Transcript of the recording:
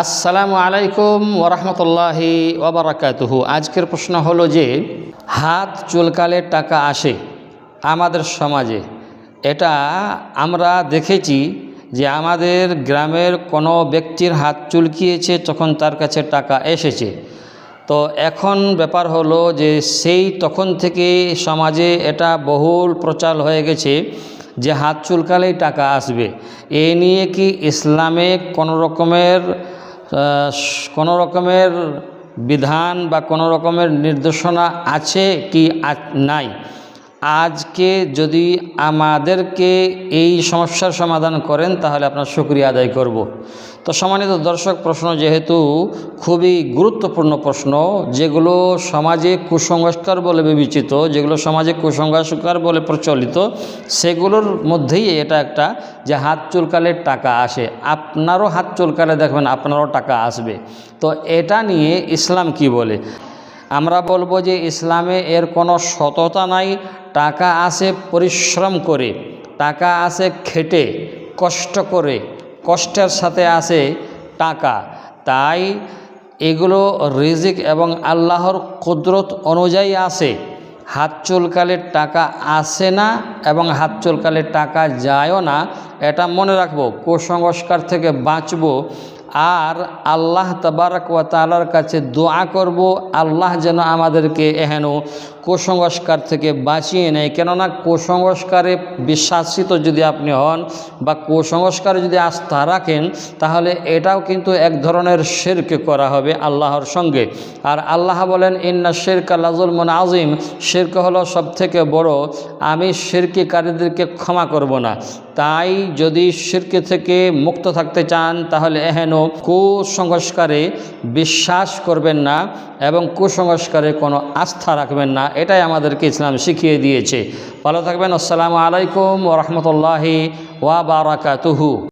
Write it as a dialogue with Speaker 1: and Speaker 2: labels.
Speaker 1: আসসালামু আলাইকুম ওরহমতুল্লাহি ওবরাকাতুহু। আজকের প্রশ্ন হলো যে, হাত চুলকালে টাকা আসে আমাদের সমাজে? এটা আমরা দেখেছি যে আমাদের গ্রামের কোনো ব্যক্তির হাত চুলকিয়েছে তখন তার কাছে টাকা এসেছে। তো এখন ব্যাপার হলো যে, সেই তখন থেকে সমাজে এটা বহুল প্রচার হয়ে গেছে যে হাত চুলকালেই টাকা আসবে। এ নিয়ে কি ইসলামে কোনো রকমের কোনো রকমের বিধান বা কোনো রকমের নির্দেশনা আছে কি নাই? আজকে যদি আমাদেরকে এই সমস্যার সমাধান করেন, তাহলে আপনার শুক্রিয়া আদায় করব। তো সম্মানিত দর্শক, প্রশ্ন যেহেতু খুবই গুরুত্বপূর্ণ প্রশ্ন, যেগুলো সমাজে কুসংস্কার বলে বিবেচিত, যেগুলো সমাজে কুসংস্কার বলে প্রচলিত, সেগুলোর মধ্যেই এটা একটা যে হাত চুলকালে টাকা আসে। আপনারও হাত চুলকালে দেখবেন আপনারও টাকা আসবে। তো এটা নিয়ে ইসলাম কি বলে? আমরা বলব যে ইসলামে এর কোনো সততা নাই টাকা আসে পরিশ্রম করে, টাকা আসে খেটে, কষ্ট করে, কষ্টের সাথে আসে টাকা। তাই এগুলো রিজিক এবং আল্লাহর কুদরত অনুযায়ী আসে হাত চুলকালে টাকা আসে না এবং হাত চুলকালে টাকা যায়ও না, এটা মনে রাখব। কুসংস্কার থেকে বাঁচবো। আর আল্লাহ তবারক ওয়া তালার কাছে দোয়া করব, আল্লাহ যেন আমাদেরকে এহেন কুসংস্কার থেকে বাঁচিয়ে নেয়। কেননা কুসংস্কারে বিশ্বাসিত যদি আপনি হন বা কুসংস্কারে যদি আস্থা রাখেন, তাহলে এটাও কিন্তু এক ধরনের শেরকে করা হবে আল্লাহর সঙ্গে। আর আল্লাহ বলেন, ইন্না শেরক লাজুল মন আজিম শেরক হলো সব থেকে বড়। আমি শেরকিকারীদেরকে ক্ষমা করব না। তাই যদি শিরকে থেকে মুক্ত থাকতে চান, তাহলে এহেন কুসংস্কারে বিশ্বাস করবেন না এবং কুসংস্কারে কোনো আস্থা রাখবেন না। এটাই আমাদেরকে ইসলাম শিখিয়ে দিয়েছে। ভালো থাকবেন। আসসালামু আলাইকুম ওরহমতুল্লাহি ওয়া বারাকাতুহু।